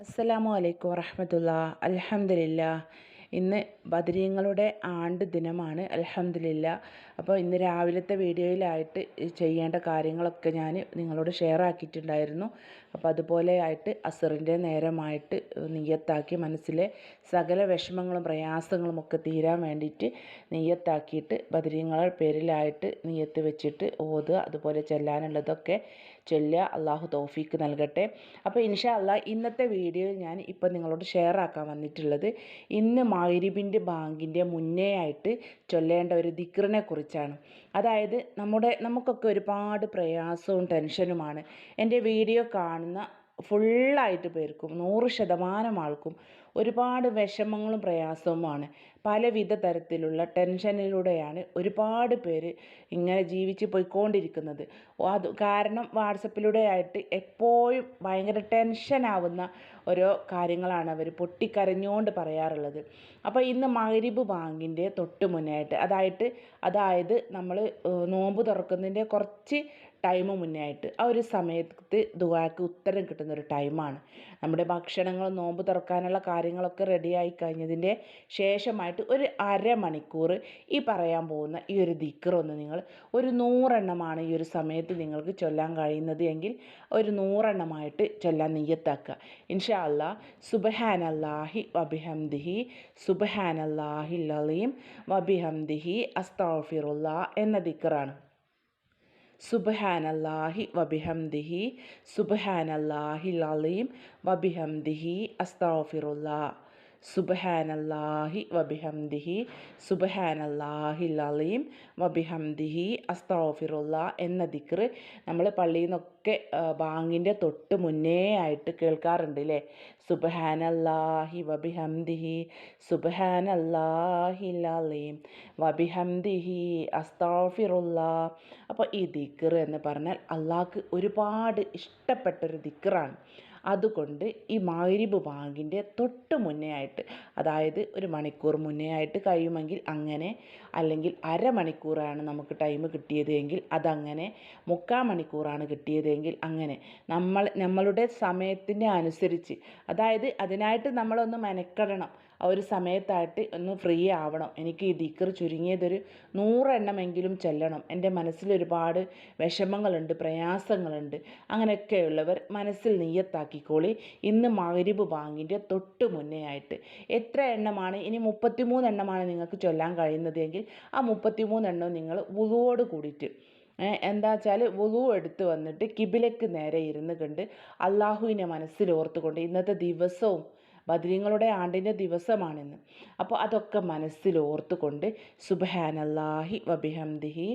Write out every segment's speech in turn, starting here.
അസ്സലാമു അലൈക്കും വറഹമത്തുള്ള. അലഹമില്ല ഇന്ന് ബദരീങ്ങളുടെ ആണ്ട് ദിനമാണ്. അലഹമില്ല അപ്പോൾ ഇന്ന് രാവിലത്തെ വീഡിയോയിലായിട്ട് ചെയ്യേണ്ട കാര്യങ്ങളൊക്കെ ഞാൻ നിങ്ങളോട് ഷെയർ ആക്കിയിട്ടുണ്ടായിരുന്നു. അപ്പോൾ അതുപോലെ ആയിട്ട് അസറിന്റെ നേരമായിട്ട് നെയ്യത്താക്കി മനസ്സിലെ സകല വിഷമങ്ങളും പ്രയാസങ്ങളും ഒക്കെ തീരാൻ വേണ്ടിയിട്ട് നെയ്യത്താക്കിയിട്ട് ബദരീങ്ങളുടെ പേരിലായിട്ട് നെയ്യത്ത് വെച്ചിട്ട് ഓതുക അതുപോലെ ചെല്ലാനുള്ളതൊക്കെ ചൊല്ലുക. അള്ളാഹു തോഫീക്ക് നൽകട്ടെ. അപ്പോൾ ഇൻഷാ അള്ളാഹ് ഇന്നത്തെ വീഡിയോയിൽ ഞാൻ ഇപ്പോൾ നിങ്ങളോട് ഷെയർ ആക്കാൻ വന്നിട്ടുള്ളത് ഇന്ന് മഗ്രിബിന്റെ ബാങ്കിന്റെ മുന്നേ ആയിട്ട് ചൊല്ലേണ്ട ഒരു ദിക്റിനെ കുറിച്ചാണ്. അതായത് നമ്മുടെ നമുക്കൊക്കെ ഒരുപാട് പ്രയാസവും ടെൻഷനുമാണ്. എന്റെ വീഡിയോ കാണുന്ന ഫുള്ളായിട്ട് പേർക്കും നൂറ് ശതമാനം ആൾക്കും ഒരുപാട് വിഷമങ്ങളും പ്രയാസവുമാണ്. പലവിധ തരത്തിലുള്ള ടെൻഷനിലൂടെയാണ് ഒരുപാട് പേര് ഇങ്ങനെ ജീവിച്ച് പോയിക്കൊണ്ടിരിക്കുന്നത്. അത് കാരണം വാട്സപ്പിലൂടെ ആയിട്ട് എപ്പോഴും ഭയങ്കര ടെൻഷനാവുന്ന ഓരോ കാര്യങ്ങളാണ് അവർ പൊട്ടിക്കരഞ്ഞുകൊണ്ട് പറയാറുള്ളത്. അപ്പോൾ ഇന്ന് മകരിബ് ബാങ്കിന്റെ തൊട്ട് മുന്നേ ആയിട്ട് അതായത് അതായത് നമ്മൾ നോമ്പ് തുറക്കുന്നതിന്റെ കുറച്ച് ടൈം മുന്നേ ആയിട്ട് ആ ഒരു സമയത്ത് ദുആക്ക് ഉത്തരം കിട്ടുന്ന ഒരു ടൈമാണ് നമ്മുടെ ഭക്ഷണങ്ങൾ നോമ്പ് തുറക്കാനുള്ള കാര്യങ്ങളൊക്കെ റെഡിയായി കഴിഞ്ഞതിന്റെ ശേഷമായിട്ട് ഒരു അരമണിക്കൂർ ഈ പറയാൻ പോകുന്ന ഈ ഒരു ദിക്കറൊന്ന് നിങ്ങൾ ഒരു നൂറെണ്ണമാണ് ഈ ഒരു സമയത്ത് നിങ്ങൾക്ക് ചൊല്ലാൻ കഴിയുന്നത് എങ്കിൽ ഒരു നൂറെണ്ണമായിട്ട് ചൊല്ലാൻ നെയ്യത്താക്കുക. ഇൻഷാ അല്ലാ സുബഹാനല്ലാഹി വബിഹംദിഹി സുബഹാനല്ലാഹി ലലീം വബിഹംദിഹി അസ്താഫിറുല്ല എന്ന ദിക്റാണ്. സുബ്ഹാനല്ലാഹി വബിഹംദിഹി സുബ്ഹാനല്ലാഹിൽ അലീം വബിഹംദിഹി അസ്താഫിറുല്ലാ സുബ്ഹാനല്ലാഹി വബിഹംദിഹി സുബഹാനല്ലാഹി അലീം വബിഹംദിഹി അസ്താഫിറുള്ള എന്ന ദിക്ർ നമ്മൾ പള്ളിയിൽ നിന്നൊക്കെ ബാങ്കിന്റെ തൊട്ട് മുന്നേ ആയിട്ട് കേൾക്കാറുണ്ട് അല്ലേ സുബഹാനല്ലാഹി വബിഹംദിഹി സുബഹാനല്ലാഹി അലീം വബിഹംദിഹി അസ്താഫിറുള്ള അപ്പോൾ ഈ ദിക്ർ എന്ന് പറഞ്ഞാൽ അള്ളാഹ്ക്ക് ഒരുപാട് ഇഷ്ടപ്പെട്ടൊരു ദിക്റാണ്. അതുകൊണ്ട് ഈ മാരിബ് ബാങ്കിന്റെ തൊട്ട് മുന്നേ ആയിട്ട് അതായത് ഒരു മണിക്കൂർ മുന്നേ ആയിട്ട് കഴിയുമെങ്കിൽ അങ്ങനെ അല്ലെങ്കിൽ അരമണിക്കൂറാണ് നമുക്ക് ടൈം കിട്ടിയത് എങ്കിൽ അതങ്ങനെ മുക്കാൽ മണിക്കൂറാണ് കിട്ടിയതെങ്കിൽ അങ്ങനെ. നമ്മൾ നമ്മളുടെ സമയത്തിന്റെ അനുസരിച്ച് അതായത് അതിനായിട്ട് നമ്മളൊന്ന് മെനക്കെടണം. ആ ഒരു സമയത്തായിട്ട് ഒന്ന് ഫ്രീ ആവണം. എനിക്ക് ഈ ദിക്കർ ചുരുങ്ങിയതൊരു നൂറെണ്ണമെങ്കിലും ചെല്ലണം. എന്റെ മനസ്സിൽ ഒരുപാട് വിഷമങ്ങളുണ്ട് പ്രയാസങ്ങളുണ്ട്. അങ്ങനെയൊക്കെയുള്ളവർ മനസ്സിൽ നെയ്യത്താക്കിക്കോളി. ഇന്ന് മഗ്രിബ് ബാങ്കിന്റെ തൊട്ട് മുന്നേ ആയിട്ട് എത്ര എണ്ണമാണ്? ഇനി മുപ്പത്തിമൂന്ന് എണ്ണമാണ് നിങ്ങൾക്ക് ചൊല്ലാൻ കഴിയുന്നതെങ്കിൽ ആ മുപ്പത്തിമൂന്ന് എണ്ണം നിങ്ങൾ വുളുവോട് കൂടിയിട്ട് എന്താ വെച്ചാൽ വുളു എടുത്ത് വന്നിട്ട് കിബിലക്ക് നേരെ ഇരുന്ന് കണ്ട് അള്ളാഹുവിനെ മനസ്സിൽ ഓർത്തുകൊണ്ട് ഇന്നത്തെ ദിവസവും ബദ്രീങ്ങളുടെ ആണ്ടിന്റെ ദിവസമാണെന്ന്. അപ്പോൾ അതൊക്കെ മനസ്സിൽ ഓർത്തുകൊണ്ട് സുബഹാനല്ലാഹി വബിഹംദിഹി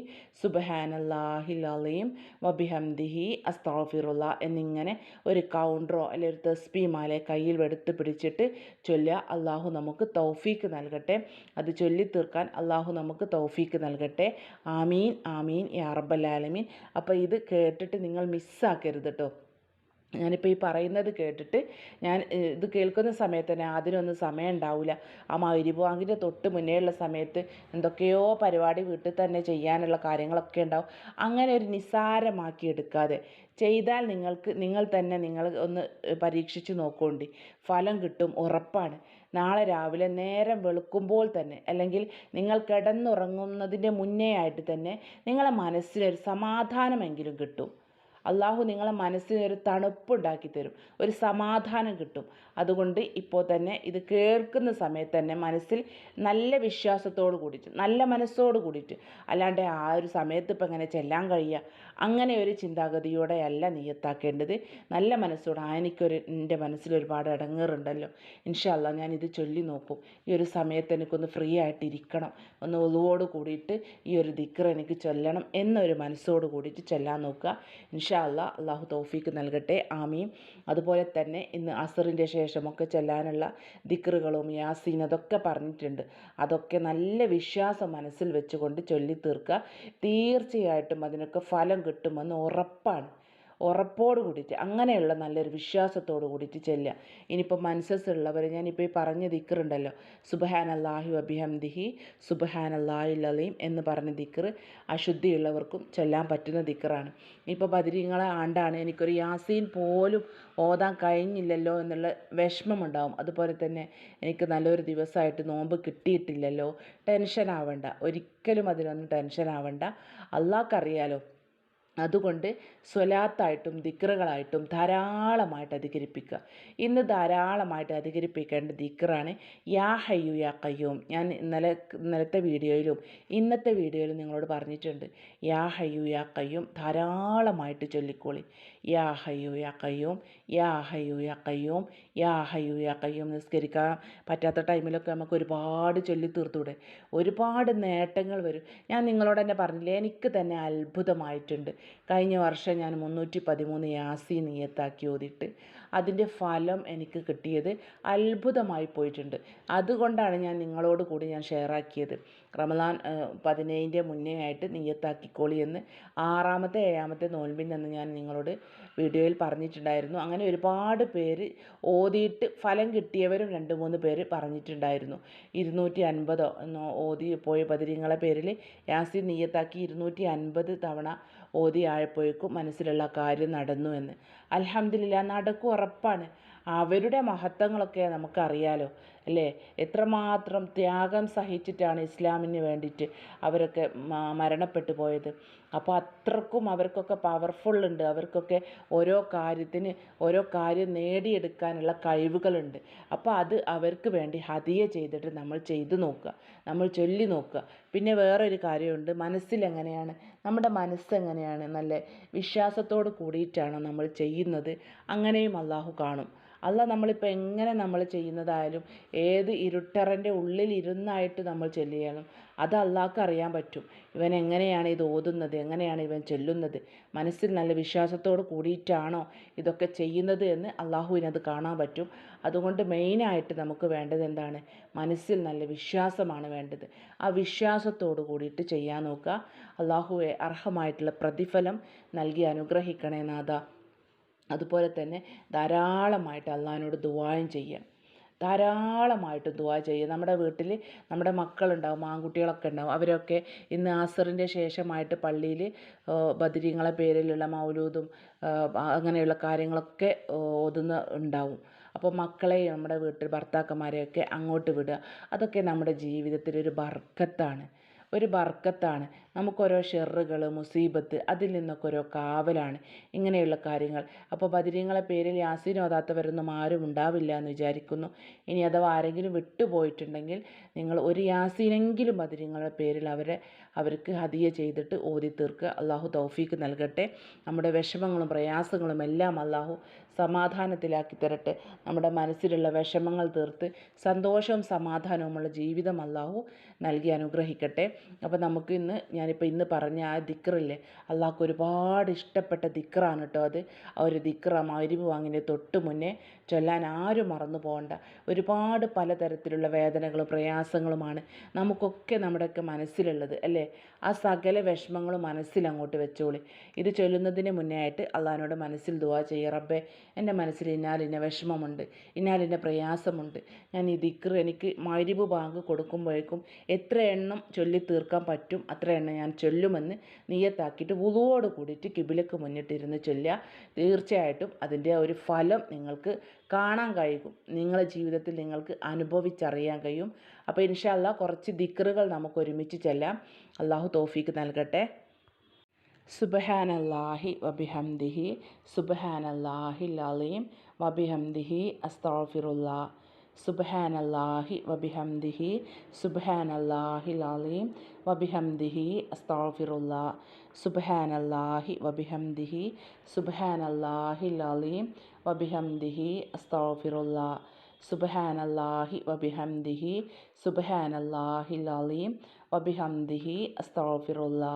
സുബഹാനല്ലാഹി ലലീം വബിഹംദിഹി അസ്താഫിറുള്ള എന്നിങ്ങനെ ഒരു കൗണ്ടറോ അല്ലെങ്കിൽ ഒരു തസ്ബീമാലെ കയ്യിൽ എടുത്ത് പിടിച്ചിട്ട് ചൊല്ലുക അള്ളാഹു നമുക്ക് തൗഫീക്ക് നൽകട്ടെ. അത് ചൊല്ലി തീർക്കാൻ അള്ളാഹു നമുക്ക് തൗഫീക്ക് നൽകട്ടെ. ആമീൻ ആമീൻ യാ റബ്ബൽ അപ്പോൾ ഇത് കേട്ടിട്ട് നിങ്ങൾ മിസ്സാക്കരുത് കേട്ടോ ഞാനിപ്പോൾ ഈ പറയുന്നത് കേട്ടിട്ട് ഞാൻ ഇത് കേൾക്കുന്ന സമയത്ത് തന്നെ അതിനൊന്നും സമയം ഉണ്ടാവില്ല ആ മരുഭാങ്കിന്റെ തൊട്ട് മുന്നേ ഉള്ള സമയത്ത് എന്തൊക്കെയോ പരിപാടി വീട്ടിൽ തന്നെ ചെയ്യാനുള്ള കാര്യങ്ങളൊക്കെ ഉണ്ടാവും. അങ്ങനെ ഒരു നിസ്സാരമാക്കി എടുക്കാതെ ചെയ്താൽ നിങ്ങൾക്ക് നിങ്ങൾ തന്നെ നിങ്ങൾ ഒന്ന് പരീക്ഷിച്ച് നോക്കുകൊണ്ട് ഫലം കിട്ടും ഉറപ്പാണ്. നാളെ രാവിലെ നേരം വെളുക്കുമ്പോൾ തന്നെ അല്ലെങ്കിൽ നിങ്ങൾ കിടന്നുറങ്ങുന്നതിന്റെ മുന്നേ ആയിട്ട് തന്നെ നിങ്ങളെ മനസ്സിനൊരു സമാധാനമെങ്കിലും കിട്ടും. അള്ളാഹു നിങ്ങളെ മനസ്സിന് ഒരു തണുപ്പുണ്ടാക്കി തരും. ഒരു സമാധാനം കിട്ടും. അതുകൊണ്ട് ഇപ്പോൾ തന്നെ ഇത് കേൾക്കുന്ന സമയത്ത് തന്നെ മനസ്സിൽ നല്ല വിശ്വാസത്തോട് കൂടിയിട്ട് നല്ല മനസ്സോട് കൂടിയിട്ട് അല്ലാണ്ട് ആ ഒരു സമയത്ത് ഇപ്പം എങ്ങനെ ചെല്ലാൻ കഴിയുക അങ്ങനെ ഒരു ചിന്താഗതിയോടെ അല്ല നീയത്താക്കേണ്ടത്. നല്ല മനസ്സോട് ആ എനിക്കൊരു എന്റെ മനസ്സിൽ ഒരുപാട് ഇടങ്ങേറുണ്ടല്ലോ ഇൻഷല്ല ഞാൻ ഇത് ചൊല്ലി നോക്കും. ഈ ഒരു സമയത്ത് എനിക്കൊന്ന് ഫ്രീ ആയിട്ട് ഇരിക്കണം ഒന്ന് ഒളിവോട് കൂടിയിട്ട് ഈ ഒരു ദിക്കർ എനിക്ക് ചൊല്ലണം എന്നൊരു മനസ്സോട് കൂടിയിട്ട് ചൊല്ലാൻ നോക്കുക. ഇൻഷ ഇൻഷാ അല്ലാ അള്ളാഹു തൗഫീക്ക് നൽകട്ടെ ആമീൻ. അതുപോലെ തന്നെ ഇന്ന് അസറിന്റെ ശേഷമൊക്കെ ചെല്ലാനുള്ള ദിക്റുകളും യാസീൻ അതൊക്കെ പറഞ്ഞിട്ടുണ്ട്. അതൊക്കെ നല്ല വിശ്വാസം മനസ്സിൽ വെച്ചുകൊണ്ട് ചൊല്ലി തീർക്കുക തീർച്ചയായിട്ടും അതിനൊക്കെ ഫലം കിട്ടുമെന്ന് ഉറപ്പാണ്. ഉറപ്പോട് കൂടിയിട്ട് അങ്ങനെയുള്ള നല്ലൊരു വിശ്വാസത്തോട് കൂടിയിട്ട് ചെല്ലുക. ഇനിയിപ്പോൾ മനസ്സസ്സുള്ളവർ ഞാനിപ്പോൾ ഈ പറഞ്ഞ ദിക്കറുണ്ടല്ലോ സുബഹാൻ അള്ളാഹു വബിഹംദിഹി സുബഹാൻ അള്ളാഹു ലലീം എന്ന് പറഞ്ഞ ദിക്കർ അശുദ്ധിയുള്ളവർക്കും ചൊല്ലാൻ പറ്റുന്ന ദിക്കറാണ് ഇപ്പോൾ ബദിരിങ്ങളെ ആണ്ടാണ് എനിക്കൊരു യാസീൻ പോലും ഓതാൻ കഴിഞ്ഞില്ലല്ലോ എന്നുള്ള വിഷമമുണ്ടാവും. അതുപോലെ തന്നെ എനിക്ക് നല്ലൊരു ദിവസമായിട്ട് നോമ്പ് കിട്ടിയിട്ടില്ലല്ലോ. ടെൻഷൻ ആവണ്ട ഒരിക്കലും അതിനൊന്നും ടെൻഷൻ ആവണ്ട അള്ളാഹ്ക്കറിയാലോ അതുകൊണ്ട് സ്വലാത്തായിട്ടും ദിക്റുകളായിട്ടും ധാരാളമായിട്ട് അധികരിപ്പിക്കുക. ഇന്ന് ധാരാളമായിട്ട് അധികരിപ്പിക്കേണ്ട ദിക്റാണ് യാ ഹയ്യു യാ കയ്യൂം ഞാൻ ഇന്നലെ ഇന്നലത്തെ വീഡിയോയിലും ഇന്നത്തെ വീഡിയോയിലും നിങ്ങളോട് പറഞ്ഞിട്ടുണ്ട്. യാ ഹയ്യു യാ കയ്യൂം ധാരാളമായിട്ട് ചൊല്ലിക്കോളി. യാ ഹയ്യു യാ കയ്യൂം യാ ഹയ്യു യാ കയ്യൂം യാ ഹയ്യു യാ കയ്യൂം നിസ്കരിക്കാൻ പറ്റാത്ത ടൈമിലൊക്കെ നമുക്ക് ഒരുപാട് ചൊല്ലി തീർത്തൂടെ ഒരുപാട് നേട്ടങ്ങൾ വരും. ഞാൻ നിങ്ങളോട് തന്നെ പറഞ്ഞില്ലേ എനിക്ക് തന്നെ അത്ഭുതമായിട്ടുണ്ട്. കഴിഞ്ഞ വർഷം ഞാൻ മുന്നൂറ്റി പതിമൂന്ന് യാസി നിയത്താക്കി ഓതിയിട്ട്. അതിന്റെ ഫലം എനിക്ക് കിട്ടിയത് അത്ഭുതമായി പോയിട്ടുണ്ട്. അതുകൊണ്ടാണ് ഞാൻ നിങ്ങളോട് കൂടി ഞാൻ ഷെയറാക്കിയത് റമദാൻ പതിനേഴിന്റെ മുന്നേ ആയിട്ട് നീയത്താക്കിക്കോളി എന്ന് ആറാമത്തെ ഏഴാമത്തെ നോൻപിന്റെ എന്ന് ഞാൻ നിങ്ങളോട് വീഡിയോയിൽ പറഞ്ഞിട്ടുണ്ടായിരുന്നു. അങ്ങനെ ഒരുപാട് പേര് ഓതിയിട്ട് ഫലം കിട്ടിയവരും രണ്ട് മൂന്ന് പേര് പറഞ്ഞിട്ടുണ്ടായിരുന്നു. ഇരുന്നൂറ്റി അൻപതോ ഓതി പോയ പതിരിങ്ങളെ പേരിൽ യാസി നീയത്താക്കി ഇരുന്നൂറ്റി അൻപത് തവണ ഓതി ആയപ്പോഴേക്കും മനസ്സിലുള്ള കാര്യം നടന്നു എന്ന്. അൽഹംദുലില്ലാ നടക്കും ഉറപ്പാണ്. അവരുടെ മഹത്വങ്ങളൊക്കെ നമുക്കറിയാലോ. അല്ലേ? എത്രമാത്രം ത്യാഗം സഹിച്ചിട്ടാണ് ഇസ്ലാമിന് വേണ്ടിയിട്ട് അവരൊക്കെ മരണപ്പെട്ടു പോയത്. അപ്പോൾ അത്രക്കും അവർക്കൊക്കെ പവർഫുൾ ഉണ്ട്. അവർക്കൊക്കെ ഓരോ കാര്യത്തിന് ഓരോ കാര്യം നേടിയെടുക്കാനുള്ള കഴിവുകളുണ്ട്. അപ്പോൾ അത് അവർക്ക് വേണ്ടി ഹതിയ ചെയ്തിട്ട് നമ്മൾ ചെയ്തു നോക്കുക. നമ്മൾ ചൊല്ലി നോക്കുക. പിന്നെ വേറൊരു കാര്യമുണ്ട്. മനസ്സിലെങ്ങനെയാണ് നമ്മുടെ മനസ്സെങ്ങനെയാണ് നല്ല വിശ്വാസത്തോട് കൂടിയിട്ടാണ് നമ്മൾ ചെയ്യുന്നത്. അങ്ങനെയും അള്ളാഹു കാണും. അല്ല നമ്മളിപ്പോൾ എങ്ങനെ നമ്മൾ ചെയ്യുന്നതായാലും ഏത് ഇരുട്ടറന്റെ ഉള്ളിൽ ഇരുന്നായിട്ട് നമ്മൾ ചെല്ലുകയാണ് അത് അള്ളാഹ്ക്ക് അറിയാൻ പറ്റും. ഇവൻ എങ്ങനെയാണ് ഇത് ഓതുന്നത്? എങ്ങനെയാണ് ഇവൻ ചെല്ലുന്നത്? മനസ്സിൽ നല്ല വിശ്വാസത്തോട് കൂടിയിട്ടാണോ ഇതൊക്കെ ചെയ്യുന്നത് എന്ന് അത് കാണാൻ പറ്റും. അതുകൊണ്ട് മെയിനായിട്ട് നമുക്ക് വേണ്ടത് എന്താണ്? മനസ്സിൽ നല്ല വിശ്വാസമാണ് വേണ്ടത്. ആ വിശ്വാസത്തോട് കൂടിയിട്ട് ചെയ്യാൻ നോക്കുക. അള്ളാഹുവെ അർഹമായിട്ടുള്ള പ്രതിഫലം നൽകി അനുഗ്രഹിക്കണേ നാഥ. അതുപോലെ തന്നെ ധാരാളമായിട്ട് അള്ളാഹിനോട് ദുആയും ചെയ്യുക. ധാരാളമായിട്ട് ദുആ ചെയ്യുക. നമ്മുടെ വീട്ടിൽ നമ്മുടെ മക്കളുണ്ടാവും ആൺകുട്ടികളൊക്കെ ഉണ്ടാവും. അവരൊക്കെ ഇന്ന് ആസറിന്റെ ശേഷമായിട്ട് പള്ളിയിൽ ബദരീങ്ങളെ പേരിലുള്ള മൗലൂദും അങ്ങനെയുള്ള കാര്യങ്ങളൊക്കെ ഓതുന്ന ഉണ്ടാവും. അപ്പോൾ മക്കളെ നമ്മുടെ വീട്ടിൽ ഭർത്താക്കന്മാരെയൊക്കെ അങ്ങോട്ട് വിടുക. അതൊക്കെ നമ്മുടെ ജീവിതത്തിലൊരു ബർക്കത്താണ്. ഒരു ബർക്കത്താണ് നമുക്കോരോ ഷെറുകൾ മുസീബത്ത് അതിൽ നിന്നൊക്കെ ഓരോ കാവലാണ്. ഇങ്ങനെയുള്ള കാര്യങ്ങൾ. അപ്പോൾ ബദിരീങ്ങളെ പേരിൽ യാസീൻ ഓതാത്തവരൊന്നും ആരും ഉണ്ടാവില്ല എന്ന് വിചാരിക്കുന്നു. ഇനി അഥവാ ആരെങ്കിലും വിട്ടുപോയിട്ടുണ്ടെങ്കിൽ നിങ്ങൾ ഒരു യാസീനെങ്കിലും ബദിരീങ്ങളുടെ പേരിൽ അവരെ അവർക്ക് ഹദിയ ചെയ്തിട്ട് ഓതി തീർക്കുക അള്ളാഹു തൗഫീക്ക് നൽകട്ടെ. നമ്മുടെ വിഷമങ്ങളും പ്രയാസങ്ങളും എല്ലാം അള്ളാഹു സമാധാനത്തിലാക്കി തരട്ടെ. നമ്മുടെ മനസ്സിലുള്ള വിഷമങ്ങൾ തീർത്ത് സന്തോഷവും സമാധാനവുമുള്ള ജീവിതം അള്ളാഹു നൽകി അനുഗ്രഹിക്കട്ടെ. അപ്പോൾ നമുക്ക് ഇന്ന് ഞാനിപ്പോൾ ഇന്ന് പറഞ്ഞ ആ ദിക്റില്ലേ അള്ളാഹ്ക്ക് ഒരുപാട് ഇഷ്ടപ്പെട്ട ദിക്റാണ് കേട്ടോ അത്. ആ ഒരു ദിക്റ മരുവ് വാങ്ങിന്റെ തൊട്ട് മുന്നേ ചൊല്ലാൻ ആരും മറന്നു പോകണ്ട. ഒരുപാട് പലതരത്തിലുള്ള വേദനകളും പ്രയാസങ്ങളുമാണ് നമുക്കൊക്കെ നമ്മുടെയൊക്കെ മനസ്സിലുള്ളത് അല്ലേ? ആ സകല വിഷമങ്ങളും മനസ്സിൽ അങ്ങോട്ട് വെച്ചോളി. ഇത് ചൊല്ലുന്നതിന് മുന്നേ ആയിട്ട് അള്ളഹാനോട് മനസ്സിൽ ദുവാ ചെയ്യുക എന്റെ മനസ്സിൽ ഇന്നാലിന്റെ വിഷമമുണ്ട് ഇന്നാലിന്റെ പ്രയാസമുണ്ട്. ഞാൻ ഈ ദിക്ർ എനിക്ക് മരുവ് ബാങ്ക് കൊടുക്കുമ്പോഴേക്കും എത്ര എണ്ണം ചൊല്ലി തീർക്കാൻ പറ്റും അത്ര എണ്ണം ഞാൻ ചൊല്ലുമെന്ന് നീയത്താക്കിയിട്ട് വുളുവോട് കൂടിയിട്ട് കിബിലക്ക് മുന്നിട്ടിരുന്ന് ചൊല്ലുക. തീർച്ചയായിട്ടും അതിന്റെ ഒരു ഫലം നിങ്ങൾക്ക് കാണാൻ കഴിയും. നിങ്ങളുടെ ജീവിതത്തിൽ നിങ്ങൾക്ക് അനുഭവിച്ചറിയാൻ കഴിയും. അപ്പോൾ ഇൻഷാല്ല കുറച്ച് ദിക്കറുകൾ നമുക്ക് ഒരുമിച്ച് ചെല്ലാം. അള്ളാഹു തോഫീക്ക് നൽകട്ടെ. സുബഹാനല്ലാഹി വബിഹംദിഹി സുബഹാനല്ലാഹി അലീം വബിഹംദിഹി അസ്താഫിറുല്ലാ സുബഹാനല്ലാഹി വബിഹംദിഹി സുബഹാനല്ലാഹി അലീം വബിഹംദിഹി അസ്താഫിറുല്ലാ സുബഹാനല്ലാഹി വബിഹംദിഹി സുബഹാനല്ലാഹി അലീം വബിഹംദിഹി അസ്താഫിറുല്ലാ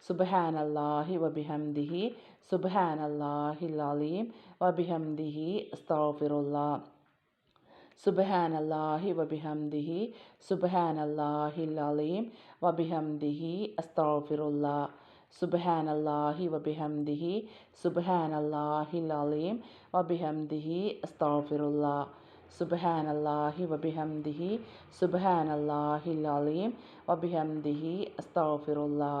سبحان الله وبحمده سبحان الله العليم وبحمده استغفر الله سبحان الله وبحمده سبحان الله العليم وبحمده استغفر الله سبحان الله وبحمده سبحان الله العليم وبحمده استغفر الله سبحان الله وبحمده سبحان الله العليم وبحمده استغفر الله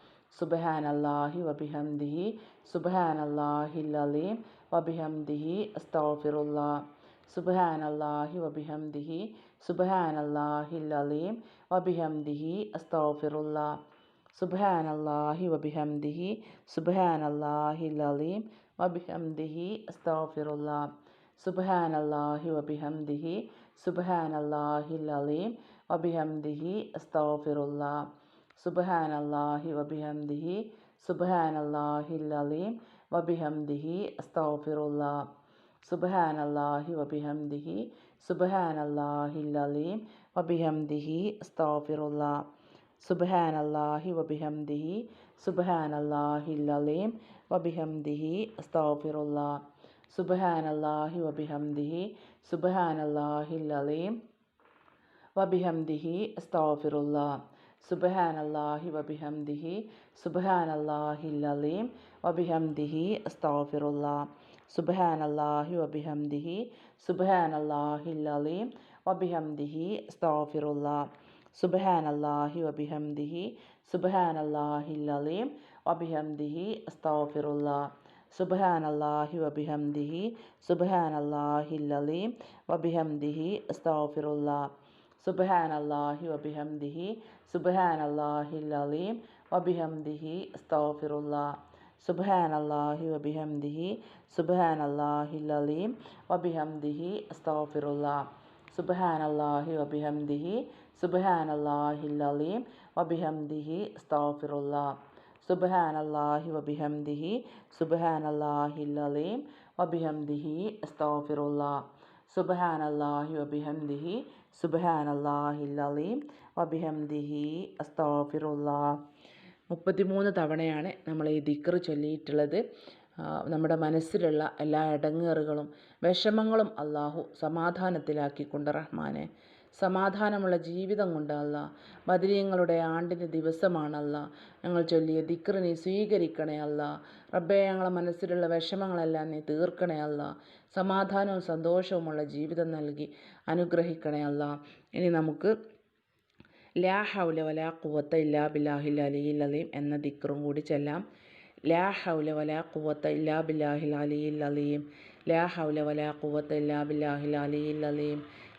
സുബ്ഹാനല്ലാഹി വബിഹംദിഹി സുബ്ഹാനല്ലാഹിൽ അലീം വബിഹംദിഹി അസ്തഗ്ഫിറുല്ലാ സുബ്ഹാനല്ലാഹി വബിഹംദിഹി സുബ്ഹാനല്ലാഹിൽ അലീം വബിഹംദിഹി അസ്തഗ്ഫിറുല്ലാ സുബ്ഹാനല്ലാഹി വബിഹംദിഹി സുബ്ഹാനല്ലാഹിൽ അലീം വബിഹംദിഹി അസ്തഗ്ഫിറുല്ലാ സുബ്ഹാനല്ലാഹി വബിഹംദിഹി സുബ്ഹാനല്ലാഹിൽ അലീം വബിഹംദിഹി അസ്തഗ്ഫിറുല്ലാ സുബ്ഹാനല്ലാഹി വബിഹംദിഹി സുബ്ഹാനല്ലാഹിൽ അലീം വബിഹംദിഹി അസ്തഗ്ഫിറുല്ലാ സുബ്ഹാനല്ലാഹി വബിഹംദിഹി സുബ്ഹാനല്ലാഹിൽ അലീം വബിഹംദിഹി അസ്തഗ്ഫിറുല്ലാ സുബ്ഹാനല്ലാഹി വബിഹംദിഹി സുബ്ഹാനല്ലാഹിൽ അലീം വബിഹംദിഹി അസ്തഗ്ഫിറുല്ലാ സുബ്ഹാനല്ലാഹി വബിഹംദിഹി സുബ്ഹാനല്ലാഹിൽ അലീം വബിഹംദിഹി അസ്തഗ്ഫിറുല്ലാ സുബ്ഹാനല്ലാഹി വബിഹംദിഹി സുബ്ഹാനല്ലാഹിൽ അലീം വബിഹംദിഹി അസ്തഗ്ഫിറുല്ലാ സുബ്ഹാനല്ലാഹി വബിഹംദിഹി സുബ്ഹാനല്ലാഹിൽ അലീം വബിഹംദിഹി അസ്തഗ്ഫിറുല്ലാ സുബ്ഹാനല്ലാഹി വബിഹംദിഹി സുബ്ഹാനല്ലാഹിൽ അലീം വബിഹംദിഹി അസ്തഗ്ഫിറുല്ലാ സുബ്ഹാനല്ലാഹി വബിഹംദിഹി സുബ്ഹാനല്ലാഹിൽ അലീം വബിഹംദിഹി അസ്തഗ്ഫിറുല്ലാ സുബ്ഹാനല്ലാഹി വബിഹംദിഹി സുബ്ഹാനല്ലാഹിൽ അലീം വബിഹംദിഹി അസ്തഗ്ഫിറുല്ലാ സുബ്ഹാനല്ലാഹി വബിഹംദിഹി സുബ്ഹാനല്ലാഹിൽ അലീം വബിഹംദിഹി അസ്തഗ്ഫിറുല്ലാ സുബ്ഹാനല്ലാഹി വബിഹംദിഹി സുബ്ഹാനല്ലാഹിൽ അലീം വബിഹംദിഹി അസ്തഗ്ഫിറുല്ലാ സുബ്ഹാനല്ലാഹി വബിഹംദിഹി സുബ്ഹാനല്ലാഹിൽ അലീം വബിഹംദിഹി അസ്തഗ്ഫിറുല്ലാ സുബ്ഹാനല്ലാഹി വബിഹംദിഹി സുബ്ഹാനല്ലാഹിൽ അലീം വബിഹംദിഹി അസ്തഗ്ഫിറുല്ലാ സുബ്ഹാനല്ലാഹി വബിഹംദിഹി സുബ്ഹാനല്ലാഹിൽ അലീം വബിഹംദിഹി അസ്തഗ്ഫിറുല്ലാ. സുബ്ഹാനല്ലാഹി വബിഹംദിഹി സുബ്ഹാനല്ലാഹിൽ അലീം വബിഹംദിഹി അസ്തഗ്ഫിറുല്ലാ സുബ്ഹാനല്ലാഹി വബിഹംദിഹി സുബ്ഹാനല്ലാഹിൽ അലീം വബിഹംദിഹി അസ്തഗ്ഫിറുല്ലാ സുബ്ഹാനല്ലാഹി വബിഹംദിഹി സുബ്ഹാനല്ലാഹിൽ അലീം വബിഹംദിഹി അസ്തഗ്ഫിറുല്ലാ സുബ്ഹാനല്ലാഹി വബിഹംദിഹി സുബ്ഹാനല്ലാഹിൽ അലീം വബിഹംദിഹി അസ്തഗ്ഫിറുല്ലാ സുബ്ഹാനല്ലാഹി വബിഹംദിഹി സുബ്ഹാനല്ലാഹിൽ അലീം വബിഹംദിഹി അസ്തഗ്ഫിറുല്ലാ സുബ്ഹാനല്ലാഹി വബിഹംദിഹി സുബ്ഹാനല്ലാഹിൽ അലീം വബിഹംദിഹി അസ്തഗ്ഫിറുല്ലാ സുബ്ഹാനല്ലാഹി വബിഹംദിഹി സുബ്ഹാനല്ലാഹിൽ അലീം വബിഹംദിഹി അസ്തഫിറുല്ലാ മുപ്പത്തിമൂന്ന് തവണയാണ് നമ്മൾ ഈ ദിക്ർ ചൊല്ലിയിട്ടുള്ളത്. നമ്മുടെ മനസ്സിലുള്ള എല്ലാ ഇടങ്ങേറുകളും വിഷമങ്ങളും അള്ളാഹു സമാധാനത്തിലാക്കിക്കൊണ്ട് റഹ്മാനെ സമാധാനമുള്ള ജീവിതം കൊണ്ട് അല്ല ബദരീങ്ങളുടെ ആണ്ടിന്റെ ദിവസമാണല്ല. ഞങ്ങൾ ചൊല്ലിയ ദിക്റിനെ സ്വീകരിക്കണേ അല്ല റബ്ബെ ഞങ്ങളെ മനസ്സിലുള്ള വിഷമങ്ങളെല്ലാം നീ തീർക്കണേ അല്ല സമാധാനവും സന്തോഷവുമുള്ള ജീവിതം നൽകി അനുഗ്രഹിക്കണേ അല്ല ഇനി നമുക്ക് ലാ ഹൗല വലാ ഖുവത്ത ഇല്ലാ ബില്ലാഹിൽ അലിയിൽ അലീം എന്ന ദിക്റും കൂടി ചെല്ലാം. ലാ ഹൗല വലാ കുവത്ത ഇല്ലാ ബില്ലാഹിൽ അലിയിൽ അലീം. ലാ ഹൗല വലാ കുവത്ത ഇല്ലാ ബില്ലാഹിൽ അലിയിൽ അലീം.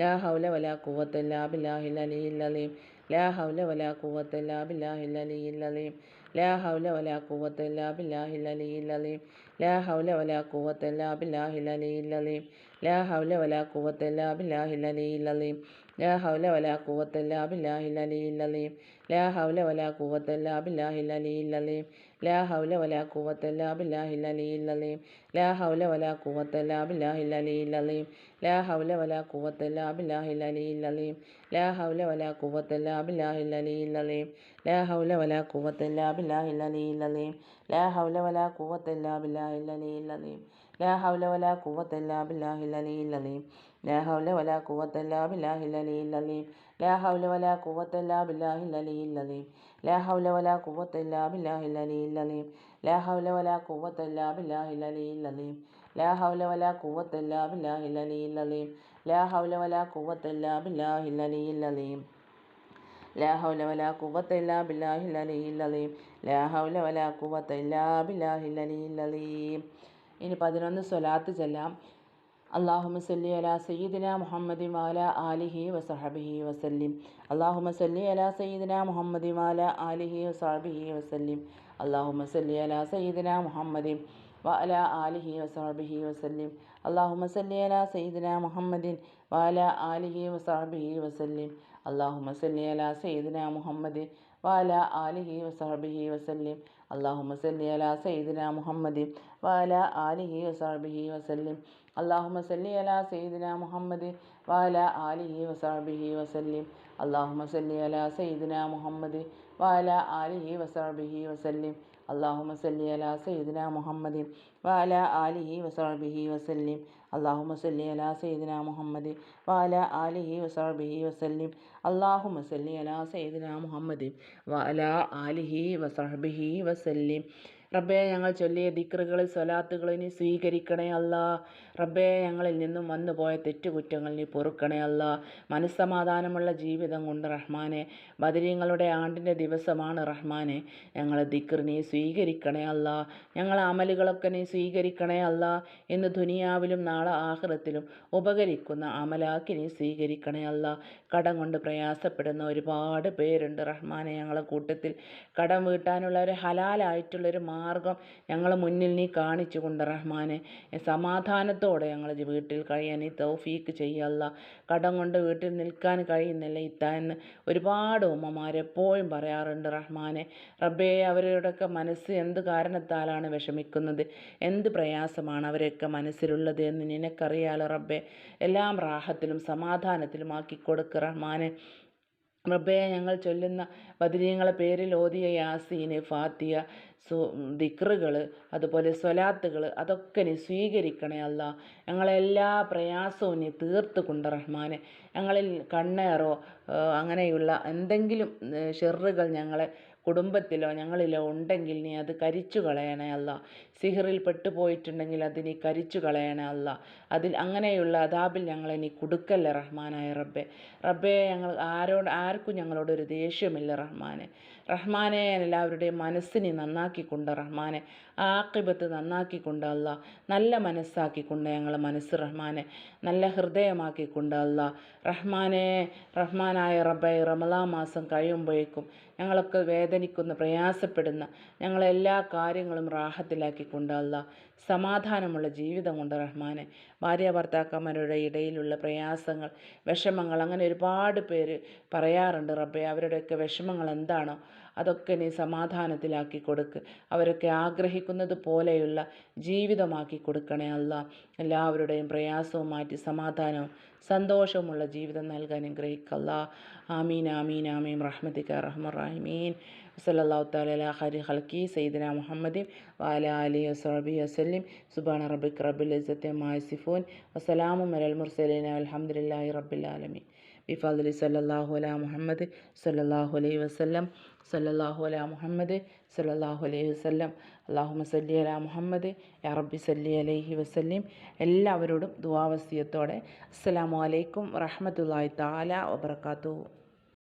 ലാ ഹൗല വലാ ഖുവത്ത ഇല്ലാ ബില്ലാഹിൽ അലിയിൽ അലീം ലാ ഹൗല വലാ ഖുവത്ത ഇല്ലാ ബില്ലാഹിൽ അലിയിൽ അലീം ലാ ഹൗല വലാ ഖുവത്ത ഇല്ലാ ബില്ലാഹിൽ അലിയിൽ അലീം ലാ ഹൗല വലാ ഖുവത്ത ഇല്ലാ ബില്ലാഹിൽ അലിയിൽ അലീം ലാ ഹൗല വലാ ഖുവത്ത ഇല്ലാ ബില്ലാഹിൽ അലിയിൽ അലീം ലാ ഹൗല വലാ ഖുവത്ത ഇല്ലാ ബില്ലാഹിൽ അലിയിൽ അലീം ലാ ഹൗല വലാ ഖുവത്ത ഇല്ലാ ബില്ലാഹിൽ അലിയിൽ അലീം ലാ ഹൗല വലാ ഖുവത്ത ഇല്ലാ ബില്ലാഹിൽ അലിയിൽ അലീം അലീം ലാ ഹൗല വലാ കുവത്തല്ല ബില്ലാഹിൽ അലിയിൽ അലീം ലാ ഹൗല വലാ കുവത്തല്ല ബില്ലാഹിൽ അലിയിൽ അലീം ലാ ഹൗല വലാ കുവത്തല്ല ബില്ലാഹിൽ അലിയിൽ അലീം ലാ ഹൗല വലാ കുവത്തല്ല ബില്ലാഹിൽ അലിയിൽ അലീം ലാ ഹൗല വലാ കുവത്തല്ല ബില്ലാഹിൽ അലിയിൽ അലീം لا حول ولا قوة إلا بالله العلي العظيم لا حول ولا قوة إلا بالله العلي العظيم لا حول ولا قوة إلا بالله العلي العظيم لا حول ولا قوة إلا بالله العلي العظيم ലാ ഇനി പതിനൊന്ന് സ്വലാത്ത് ചെല്ലാം. അള്ളാഹുമ സല്ലി അല സയ്യിദിന മുഹമ്മദി മാല ആലിഹി വസഹബിഹി വസല്ലിം. അള്ളാഹുമ സല്ലി അല സയ്യിദിന മുഹമ്മദി മാല ആലിഹി വസഹബിഹി വസല്ലിം. അള്ളാഹുമ സല്ലി അല സയ്യിദിന മുഹമ്മദി വഅല ആലിഹി വസഹബിഹി വസല്ലിം അള്ളാഹുമ സല്ലി അല സയ്യിദിന മുഹമ്മദിൻ വഅല ആലിഹി വസഹബിഹി വസല്ലിം അള്ളാഹുമ സല്ലി അല സയ്യിദിന മുഹമ്മദിൻ വഅല ആലിഹി വസഹബിഹി വസല്ലിം അള്ളാഹുമ സല്ലി അല സയ്യിദിന മുഹമ്മദിൻ വഅല ആലിഹി വസഹബിഹി വസല്ലിം അള്ളാഹുമ സല്ലി അല സയ്യിദിന മുഹമ്മദ് വഅല ആലിഹി വസഹബിഹി വസല്ലിം അള്ളാഹുമ സല്ലി അല സയ്യിദിന മുഹമ്മദ് വഅല ആലിഹി വസാബിഹി വസല്ലിം അള്ളാഹുമ സല്ലി അലാ സയ്യിദിന മുഹമ്മദ് വാല ആലിഹി വസാബിഹി വസല്ലിം അള്ളാഹുമ സല്ലി അലാ സയ്യിദിന മുഹമ്മദ് വാല ആലിഹി വസാബിഹി വസല്ലിം അള്ളാഹുമ സല്ലി അലാ സയ്യിദിന മുഹമ്മദ് വാല ആലിഹി വസാബിഹി വസല്ലിം റബ്ബേ ഞങ്ങൾ ചൊല്ലിയ ദിക്റുകളിൽ സ്വലാത്തുകളിൽ നീ സ്വീകരിക്കണേ അല്ല. റബ്ബേ ഞങ്ങളിൽ നിന്നും വന്നു പോയ തെറ്റുകുറ്റങ്ങൾ നീ പൊറുക്കണേ അല്ല. മനസ്സമാധാനമുള്ള ജീവിതം കൊണ്ട് റഹ്മാനെ ബദരീങ്ങളുടെ ആണ്ടിന്റെ ദിവസമാണ് റഹ്മാനെ ഞങ്ങൾ ദിക്ർ നീ സ്വീകരിക്കണേ അല്ല. ഞങ്ങളെ അമലുകളൊക്കെ നീ സ്വീകരിക്കണേ അല്ല. ഇന്ന് ദുനിയാവിലും നാളെ ആഹൃതത്തിലും ഉപകരിക്കുന്ന അമലാക്കി നീ സ്വീകരിക്കണേ അല്ല. കടം കൊണ്ട് പ്രയാസപ്പെടുന്ന ഒരുപാട് പേരുണ്ട് റഹ്മാനെ. ഞങ്ങളെ കൂട്ടത്തിൽ കടം വീട്ടാനുള്ള ഒരു ഹലാലായിട്ടുള്ളൊരു മാർഗം ഞങ്ങളെ മുന്നിൽ നീ കാണിച്ചു കൊണ്ട് റഹ്മാനെ. സമാധാനത്തോടെ ഞങ്ങൾ വീട്ടിൽ കഴിയാൻ ഈ തൗഫീക്ക് ചെയ്യല്ല കടം കൊണ്ട് വീട്ടിൽ നിൽക്കാൻ കഴിയുന്നില്ല ഇത്ത എന്ന് ഒരുപാട് ഉമ്മമാർ എപ്പോഴും പറയാറുണ്ട് റഹ്മാനെ. റബ്ബേ അവരുടെയൊക്കെ മനസ്സ് എന്ത് കാരണത്താലാണ് വിഷമിക്കുന്നത്? എന്ത് പ്രയാസമാണ് അവരെയൊക്കെ മനസ്സിലുള്ളത് എന്ന് നിനക്കറിയാലോ റബ്ബേ? എല്ലാം റാഹത്തിലും സമാധാനത്തിലും ആക്കി കൊടുക്ക് റഹ്മാനെ. റബ്ബേ ഞങ്ങൾ ചൊല്ലുന്ന ബദരീങ്ങളെ പേരിൽ ഓതിയ യാസീന് ഫാത്തിയ സു ദിക്റുകൾ അതുപോലെ സ്വലാത്തുകൾ അതൊക്കെ നീ സ്വീകരിക്കണേ അല്ല. ഞങ്ങളെല്ലാ പ്രയാസവും നീ തീർത്ത് കൊണ്ട് റഹ്മാനെ. ഞങ്ങളിൽ കണ്ണേറോ അങ്ങനെയുള്ള എന്തെങ്കിലും ഷെറുകൾ ഞങ്ങളെ കുടുംബത്തിലോ ഞങ്ങളിലോ ഉണ്ടെങ്കിൽ നീ അത് കരിച്ചു കളയണേ അല്ല. സിഹറിൽ പെട്ടുപോയിട്ടുണ്ടെങ്കിൽ അത് നീ കരിച്ചു കളയണേ അല്ല. അതിൽ അങ്ങനെയുള്ള അതാബിൽ ഞങ്ങളെ നീ കുടുക്കല്ലേ റഹ്മാനായ റബ്ബെ. റബ്ബെ ഞങ്ങൾ ആരോട് ആർക്കും ഞങ്ങളോട് ഒരു ദേഷ്യമില്ല റഹ്മാനെ. റഹ്മാനെ എല്ലാവരുടെയും മനസ്സിനെ നന്നാക്കിക്കൊണ്ട് റഹ്മാനെ. ആക്കിബത്ത് നന്നാക്കിക്കൊണ്ട് അല്ല. നല്ല മനസ്സാക്കിക്കൊണ്ട് ഞങ്ങളെ മനസ്സ് റഹ്മാനെ. നല്ല ഹൃദയമാക്കിക്കൊണ്ട് അല്ല. റഹ്മാനെ റഹ്മാനായ റബ്ബെ റമലാ മാസം കഴിയുമ്പോഴേക്കും ഞങ്ങളൊക്കെ വേദനിക്കുന്ന പ്രയാസപ്പെടുന്ന ഞങ്ങളെല്ലാ കാര്യങ്ങളും റാഹത്തിലാക്കിക്കൊണ്ട് അല്ല സമാധാനമുള്ള ജീവിതം കൊണ്ട് റഹ്മാനെ. ഭാര്യ ഭർത്താക്കന്മാരുടെ ഇടയിലുള്ള പ്രയാസങ്ങൾ വിഷമങ്ങൾ അങ്ങനെ ഒരുപാട് പേര് പറയാറുണ്ട് റബ്ബെ അവരുടെയൊക്കെ വിഷമങ്ങൾ എന്താണോ അതൊക്കെ നീ സമാധാനത്തിലാക്കി കൊടുക്ക്. അവരൊക്കെ ആഗ്രഹിക്കുന്നത് പോലെയുള്ള ജീവിതമാക്കി കൊടുക്കണേ അല്ല. എല്ലാവരുടെയും പ്രയാസവും മാറ്റി സമാധാനവും സന്തോഷവുമുള്ള ജീവിതം നൽകാൻ അനുഗ്രഹിക്കല്ല. ആമീൻ ആമീൻ ആമീൻ. റഹ്മദിക്ക റഹ്മറാഹിമീൻ സല്ലാഹു താല ഹൽക്കി സൈദന മുഹമ്മദി വാല അലി വസ്ബി വസ്ലിം സുബാൻ റബിക് റബിൽ ഇസത്തെ മാസിഫൂൻ വസ്സലാമു മലൽ മുർസലീന അലഹമുല്ലാ റബിൽ ആലമീൻ. ബിഫാദലി സല്ലാഹു അല മുഹമ്മദ് സല്ലാഹു അലൈഹി വസ്ലം സല്ലാഹു അല മുഹമ്മദ് സല്ലാഹു അലൈഹി വസ്ലം അള്ളാഹുമ സല്ലി അല മുഹമ്മദ് അറബി സല്ലി അലൈഹി വസ്ലം എല്ലാവരോടും ദുവാവസ്യത്തോടെ അസ്സലാമു അലൈക്കും റഹ്മത്തുള്ളാഹി താല വബർക്കാത്തു